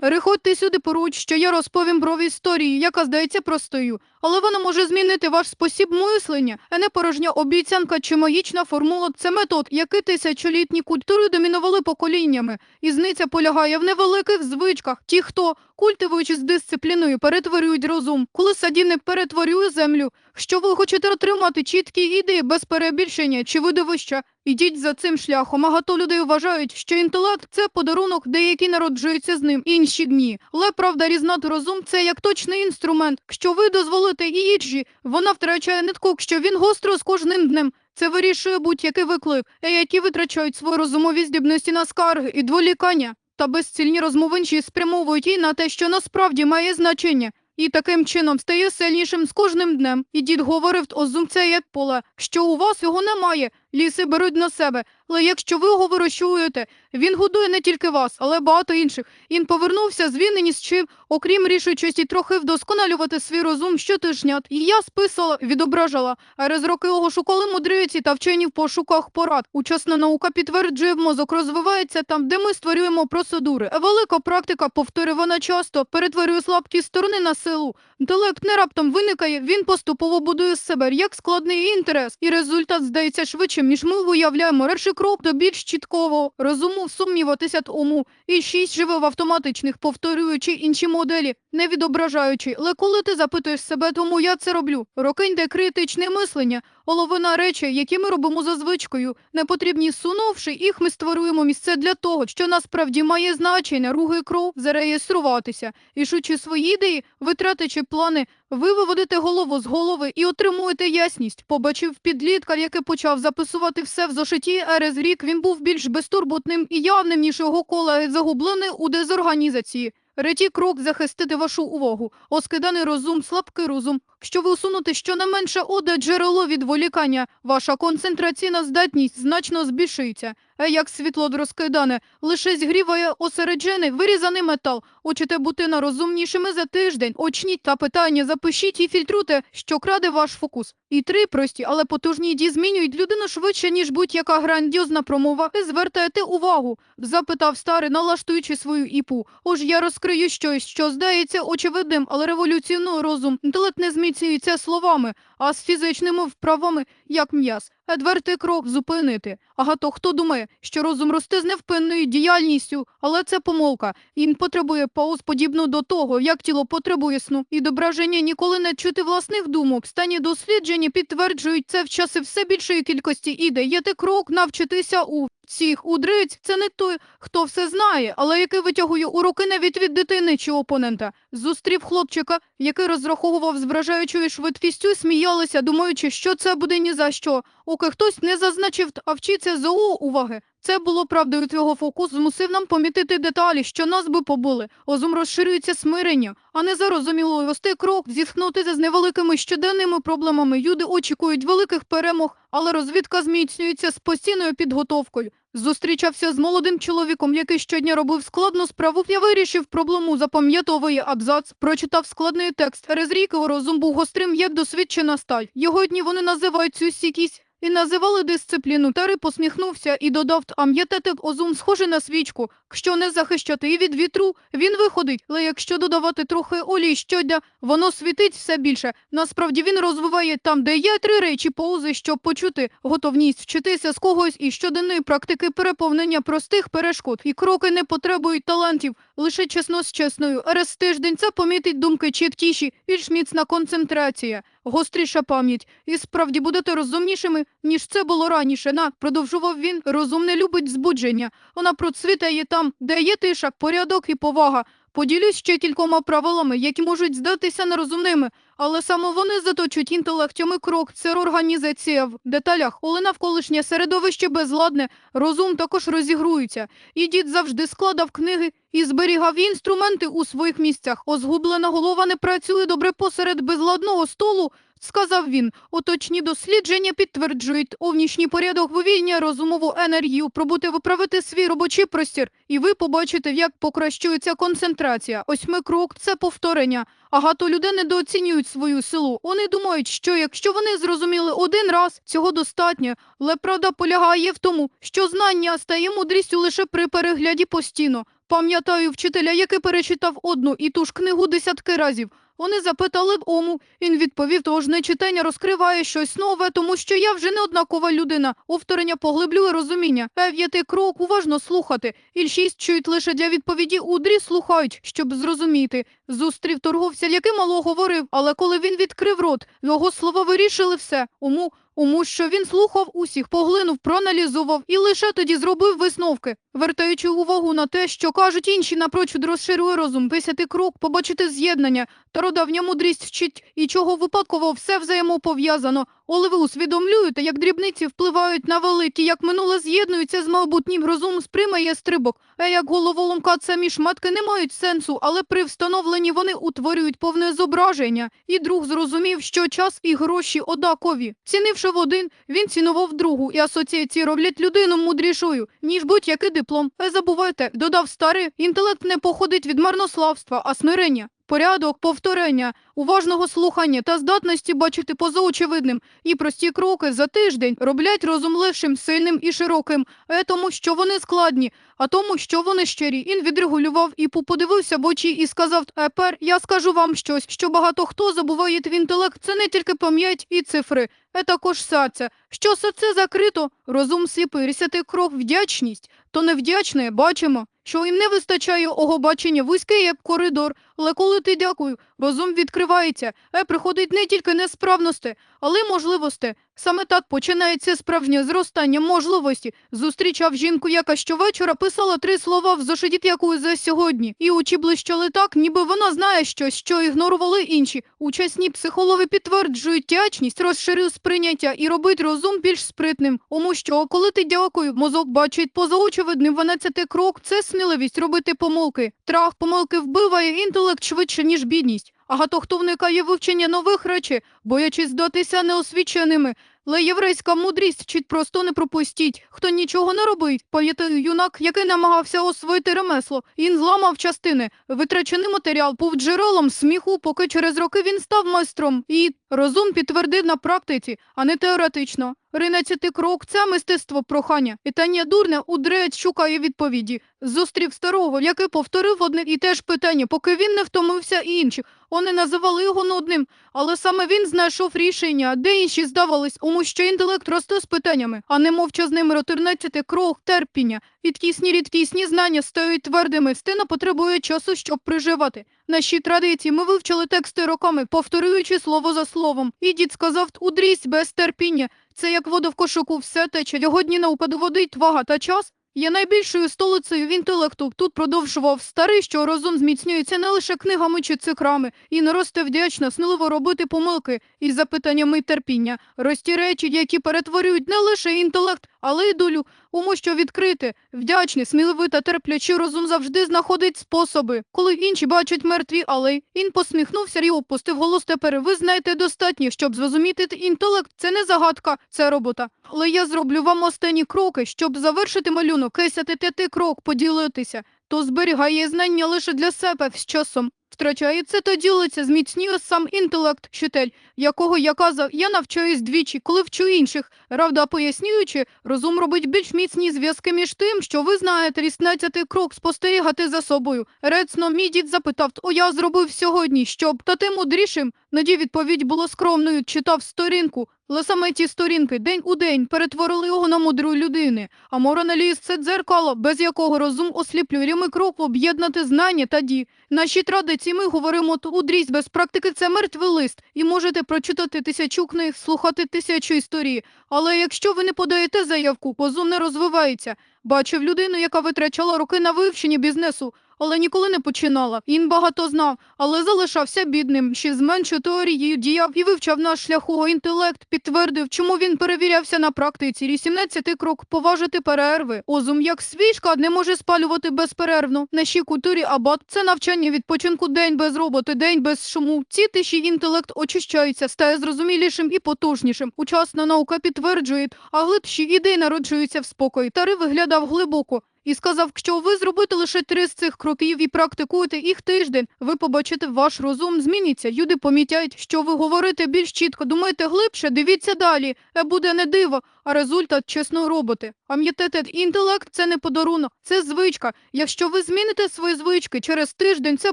Приходьте сюди поруч, що я розповім про історію, яка здається простою, але вона може змінити ваш спосіб мислення, а не порожня обіцянка чи магічна формула. Це метод, який тисячолітні культури домінували поколіннями. Ізниця полягає в невеликих звичках. Ті, хто, культивуючи з дисципліною, перетворюють розум, коли садівник перетворює землю. Що ви хочете отримати чіткі ідеї без перебільшення чи видовища? Ідіть за цим шляхом. Багато людей вважають, що інтелект це подарунок, деякі народжуються з ним, інші ні. Але правда різнати розум це як точний інструмент. Якщо ви дозволите їжі, вона втрачає нитку, якщо він гостро з кожним днем. Це вирішує будь-який виклик, е, які витрачають свої розумові здібності на скарги і дволікання. Та безцільні розмови інші спрямовують її на те, що насправді має значення. І таким чином стає сильнішим з кожним днем. І дід говорив озум це як поле, що у вас його немає, ліси беруть на себе. Але якщо ви його вирощуєте, він годує не тільки вас, але багато інших. Він повернувся з ні з чим, окрім рішучості трохи вдосконалювати свій розум щотижнят. І я списала, відображала, а роки його шукали мудриці та вчені в пошуках порад. Учасна наука підтверджує, мозок розвивається там, де ми створюємо процедури. Велика практика повторювана часто перетворює слабкі сторони на силу. Інтелект не раптом виникає, він поступово будує себе як складний інтерес, і результат здається швидшим, ніж ми уявляємо. Перший крок то більш чіткого розуму сумніватися тому. І шість живе в автоматичних, повторюючи інші моделі, не відображаючи. Але коли ти запитуєш себе, тому я це роблю. Рокиньте критичне мислення, половина речей, які ми робимо за звичкою, не потрібні сунувши їх, ми створюємо місце для того, що насправді має значення, руги кров, зареєструватися. І шучи свої ідеї, витратячи плани, ви виводите голову з голови і отримуєте ясність. Побачив підлітка, який почав записувати все в зошиті, а через рік він був більш безтурботним і явним, ніж його колеги, загублений у дезорганізації. Третій крок захистити вашу увагу. Оскиданий розум, слабкий розум. Якщо ви усунути щонайменше оде джерело відволікання, ваша концентраційна здатність значно збільшується. А як світло розкидане, лише згріває осереджений, вирізаний метал. Учите бути розумнішими за тиждень. Очніть та питання, запишіть і фільтруйте, що краде ваш фокус. І три прості, але потужні дії змінюють людину швидше, ніж будь-яка грандіозна промова. Ви звертаєте увагу, запитав старий, налаштуючи свою іпу. Ож я розкрию щось, що здається очевидним, але революційний розум. Інтелект не зміцнюється словами, а з фізичними вправами, як м'яз. Четвертий крок зупинити. Ага, то хто думає, що розум росте з невпинною діяльністю, але це помилка. Він потребує пауз подібно до того, як тіло потребує сну. І дображення ніколи не чути власних думок. Стані дослідження підтверджують це в часи все більшої кількості ідей. Є те крок навчитися у всіх удриць. Це не той, хто все знає, але який витягує уроки навіть від дитини чи опонента. Зустрів хлопчика, який розраховував з вражаючою швидкістю, сміялися, думаючи, що це буде ні за що. Оки хтось не зазначив, а вчиться за уваги. Це було правдою твого фокус, змусив нам помітити деталі, що нас би побули. Озум розширюється смирення, а не зарозуміло вести крок, зіткнутися з невеликими щоденними проблемами. Люди очікують великих перемог, але розвідка зміцнюється з постійною підготовкою. Зустрічався з молодим чоловіком, який щодня робив складну справу. Я вирішив проблему, запам'ятовує абзац, прочитав складний текст. Через рік розум був гострим, як досвідчена сталь. Його дні вони називають цю сікість. І називали дисципліну. Тари посміхнувся і додав, ам'ятетик озум схожий на свічку. Якщо не захищати і від вітру, він виходить. Але якщо додавати трохи олій щодня, воно світить все більше. Насправді він розвиває там, де є три речі паузи, щоб почути готовність вчитися з когось і щоденної практики переповнення простих перешкод. І кроки не потребують талантів, лише чесно з чесною. Раз тиждень це помітить думки чіткіші, більш міцна концентрація. Гостріша пам'ять, і справді будете розумнішими, ніж це було раніше. На продовжував він. Розумне любить збудження. Вона процвітає там, де є тиша, порядок і повага. Поділюсь ще кількома правилами, які можуть здатися нерозумними, але саме вони заточують інтелектями крок. Це організація в деталях, коли навколишнє середовище безладне, розум також розігрується. І дід завжди складав книги і зберігав інструменти у своїх місцях. Озгублена голова не працює добре посеред безладного столу. Сказав він, оточні дослідження підтверджують овнішній порядок вивільнює розумову енергію, пробути виправити свій робочий простір, і ви побачите, як покращується концентрація. Осьми крок це повторення. Агато люди недооцінюють свою силу. Вони думають, що якщо вони зрозуміли один раз, цього достатньо. Але правда полягає в тому, що знання стає мудрістю лише при перегляді постійно. Пам'ятаю вчителя, який перечитав одну і ту ж книгу десятки разів. Вони запитали б ому. Він відповів, тож не читання розкриває щось нове, тому що я вже не однакова людина. Повторення поглиблює розуміння. П'ятий крок уважно слухати. І шість чують лише для відповіді удрі слухають, щоб зрозуміти. Зустрів торговця, який мало говорив, але коли він відкрив рот, його слова вирішили все. Уму Уму, що він слухав усіх, поглинув, проаналізував і лише тоді зробив висновки, вертаючи увагу на те, що кажуть інші напрочуд розширює розум, писяти крок, побачити з'єднання. Стародавня мудрість вчить, і чого випадково все взаємопов'язано. Коли ви усвідомлюєте, як дрібниці впливають на великі, як минуле з'єднується з майбутнім, розум сприймає стрибок, а як головоломка самі шматки не мають сенсу, але при встановленні вони утворюють повне зображення. І друг зрозумів, що час і гроші однакові. Цінивши в один, він цінував другу, і асоціації роблять людину мудрішою, ніж будь-який диплом. Не забувайте, додав старий, інтелект не походить від марнославства, а смирення. Порядок, повторення, уважного слухання та здатності бачити поза очевидним і прості кроки за тиждень роблять розум легшим, сильним і широким, е тому, що вони складні, а тому, що вони щирі. Він відрегулював і подивився в очі і сказав: Епер, я скажу вам щось, що багато хто забуває в інтелект. Це не тільки пам'ять і цифри, е також серце. Що серце закрито, розум сліпий, рісяти крок, вдячність. То невдячне, бачимо, що їм не вистачає ого бачення вузький, як коридор, але коли ти дякую, розум відкривається, е приходить не тільки несправності, але й можливості. Саме так починається справжнє зростання можливості. Зустрічав жінку, яка щовечора писала три слова в зошиті якої за сьогодні, і очі блищали так, ніби вона знає щось, що ігнорували інші. Учасні психологи підтверджують тячність, розширив сприйняття і робить розум більш спритним. Тому що, коли ти дякую, мозок бачить поза очевидним 12 крок, це сміливість робити помилки. Трах помилки вбиває інтелект швидше, ніж бідність. А гато хто вникає вивчення нових речей, боячись здатися неосвіченими. Але єврейська мудрість вчить просто не пропустіть, хто нічого не робить. Пам'ятаю юнак, який намагався освоїти ремесло. Він зламав частини. Витрачений матеріал був джерелом сміху, поки через роки він став майстром. І розум підтвердив на практиці, а не теоретично. Ринадцятий крок це мистецтво прохання. Питання дурне удрець шукає відповіді. Зустрів старого, який повторив одне і те ж питання, поки він не втомився і інші. Вони називали його нудним, але саме він знайшов рішення, де інші здавались, тому що інтелект росте з питаннями, а не мовчазним ротирнадцятий крок терпіння. Рідкісні рідкісні знання стають твердими, стина потребує часу, щоб приживати. Наші традиції ми вивчили тексти роками, повторюючи слово за словом. І дід сказав удрість без терпіння. Це як вода в кошику, все тече. Його дні упаду води, твага та час. Є найбільшою столицею в інтелекту. Тут продовжував старий, що розум зміцнюється не лише книгами чи цикрами, і не росте вдячно, сміливо робити помилки із запитаннями терпіння. Рості речі, які перетворюють не лише інтелект, але й долю. Уму, що відкрити, вдячний, сміливий та терплячий розум завжди знаходить способи. Коли інші бачать мертві алей, він посміхнувся і опустив голос. Тепер ви знаєте достатньо, щоб зрозуміти інтелект. Це не загадка, це робота. Але я зроблю вам останні кроки, щоб завершити малюнок, кисяти п'ятий крок, поділитися. То зберігає знання лише для себе з часом. Втрачається та ділиться, зміцнює сам інтелект, вчитель, якого я казав, я навчаюсь двічі, коли вчу інших. Правда, пояснюючи, розум робить більш міцні зв'язки між тим, що ви знаєте, 18 крок спостерігати за собою. Рецно, мій дід запитав, о, я зробив сьогодні, щоб та ти мудрішим. Наді відповідь було скромною, читав сторінку. Але саме ті сторінки день у день перетворили його на мудру людини. А мораналіз це дзеркало, без якого розум осліплює рівний крок об'єднати знання та ді. Наші традиції ми говоримо удрість без практики це мертвий лист, і можете прочитати тисячу книг, слухати тисячу історій. Але якщо ви не подаєте заявку, позов не розвивається. Бачив людину, яка витрачала роки на вивчення бізнесу, але ніколи не починала. Він багато знав, але залишався бідним. Ще з теорією діяв і вивчав наш шляху. Інтелект підтвердив, чому він перевірявся на практиці. 18 крок поважити перерви. Озум, як свічка, не може спалювати безперервно. Нашій культурі абат це навчання відпочинку день без роботи, день без шуму. Ці тиші інтелект очищається, стає зрозумілішим і потужнішим. Учасна наука підтверджує, а глибші ідеї народжуються в спокої. Тари виглядав глибоко. І сказав, що ви зробите лише три з цих кроків і практикуєте їх тиждень. Ви побачите, ваш розум зміниться. Люди помітять, що ви говорите більш чітко, думаєте глибше, дивіться далі. Е буде не диво. А результат чесної роботи. Пам'ятайте, інтелект це не подарунок, це звичка. Якщо ви зміните свої звички через тиждень, це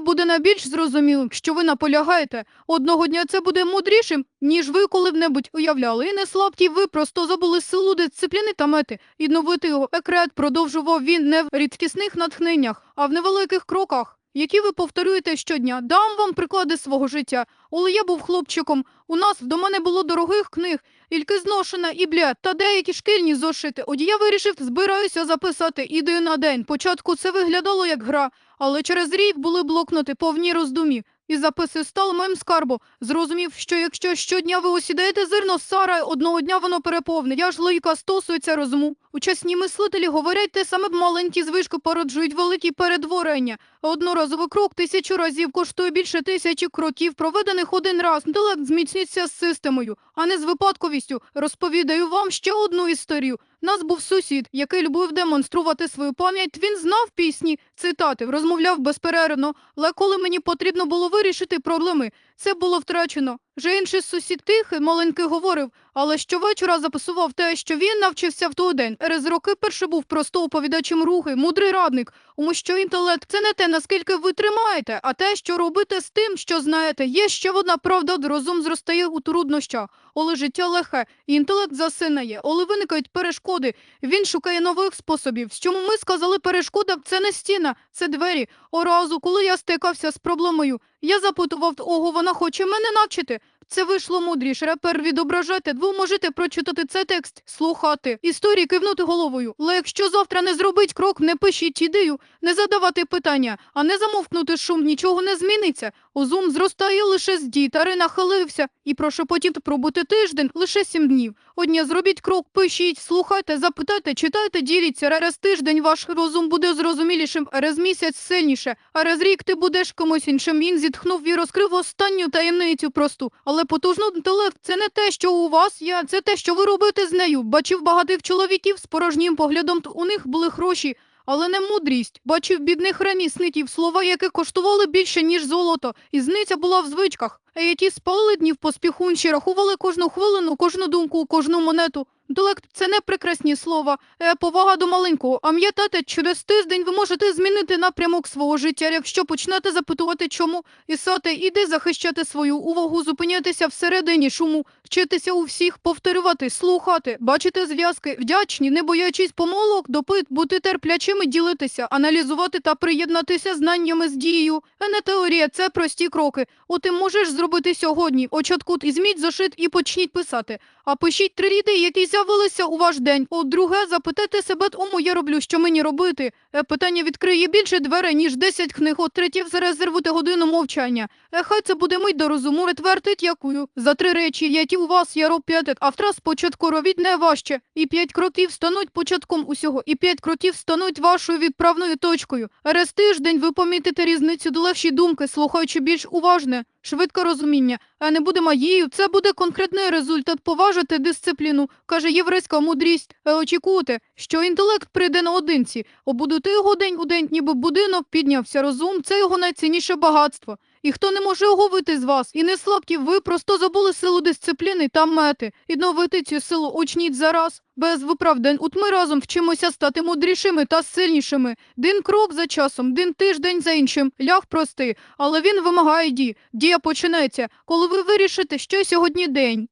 буде найбільш зрозумілим, що ви наполягаєте. Одного дня це буде мудрішим, ніж ви коли-небудь уявляли. І не слабкі, ви просто забули силу дисципліни та мети. І новити екрет продовжував він не в рідкісних натхненнях, а в невеликих кроках. Які ви повторюєте щодня, дам вам приклади свого життя. Коли я був хлопчиком, у нас вдома не було дорогих книг, тільки зношена і бля, та деякі шкільні зошити. От я вирішив, збираюся записати ідею на день. Початку це виглядало як гра, але через рік були блокноти повні роздумів. І записи стали моїм скарбом. Зрозумів, що якщо щодня ви осідаєте зерно з сара, одного дня воно переповне. Я ж логіка стосується розуму. Учасні мислителі говорять те саме маленькі звички породжують великі перетворення. Одноразовий крок тисячу разів коштує більше тисячі кроків, проведених один раз. Інтелект зміцнюється з системою, а не з випадковістю. Розповідаю вам ще одну історію. Нас був сусід, який любив демонструвати свою пам'ять. Він знав пісні, цитати, розмовляв безперервно. Але коли мені потрібно було вирішити проблеми, це було втрачено. Вже інший сусід тихий, маленький говорив, але щовечора записував те, що він навчився в той день. Через роки перший був просто оповідачем рухи, мудрий радник. Тому що інтелект це не те, наскільки ви тримаєте, а те, що робите з тим, що знаєте. Є ще одна правда, розум зростає у труднощах. Коли життя легке, інтелект засинає, коли виникають перешкоди, він шукає нових способів. Чому ми сказали, перешкода це не стіна, це двері. О разу, коли я стикався з проблемою, я запитував, ого, вона хоче мене навчити. Це вийшло мудріше. Репер відображати. Ви можете прочитати цей текст, слухати, історії кивнути головою. Але якщо завтра не зробить крок, не пишіть ідею, не задавати питання, а не замовкнути шум, нічого не зміниться. Озум зростає лише з дій, Тари нахилився і прошепотів пробути тиждень, лише сім днів. Одня зробіть крок, пишіть, слухайте, запитайте, читайте, діліться. Раз тиждень ваш розум буде зрозумілішим, раз місяць сильніше, а раз рік ти будеш комусь іншим. Він зітхнув і розкрив останню таємницю просту. Але потужну інтелект це не те, що у вас є, це те, що ви робите з нею. Бачив багатих чоловіків з порожнім поглядом, у них були гроші. Але не мудрість. Бачив бідних ремісників, слова яких коштували більше, ніж золото, і зниця була в звичках. А спали ті поспіхунші? рахували кожну хвилину, кожну думку, кожну монету. Долект – це не прекрасні слова, е, повага до маленького. А м'ятати через тиждень ви можете змінити напрямок свого життя, якщо почнете запитувати, чому, і сати, іди захищати свою увагу, зупинятися всередині шуму, вчитися у всіх, повторювати, слухати, бачити зв'язки, вдячні, не боячись помилок, допит, бути терплячими, ділитися, аналізувати та приєднатися знаннями з дією. А не теорія, це прості кроки. От ти можеш зробити сьогодні. Очаткут ізміть зошит і почніть писати. А пишіть три ріди, які з'явилися у ваш день. От друге, запитайте себе, тому я роблю, що мені робити. Е, питання відкриє більше дверей, ніж 10 книг. От зарезервути годину мовчання. Хай це буде мить до розуму, відвертить якую. За три речі, які у вас я роб п'ятик, а втра спочатку робіть не важче. І п'ять кроків стануть початком усього, і п'ять кроків стануть вашою відправною точкою. Раз тиждень ви помітите різницю до легші думки, слухаючи більш уважне. Швидке розуміння, а не буде магією. Це буде конкретний результат. Поважити дисципліну, каже єврейська мудрість. Е, Очікуйте, що інтелект прийде наодинці. обудути його день у день, ніби будинок піднявся. Розум це його найцінніше багатство. І хто не може оговити з вас, і не слабкі, ви просто забули силу дисципліни та мети. І новити цю силу очніть зараз. Без виправдань, от ми разом вчимося стати мудрішими та сильнішими. Дин крок за часом, дин тиждень за іншим. Ляг простий, але він вимагає дій. Дія почнеться, коли ви вирішите, що сьогодні день.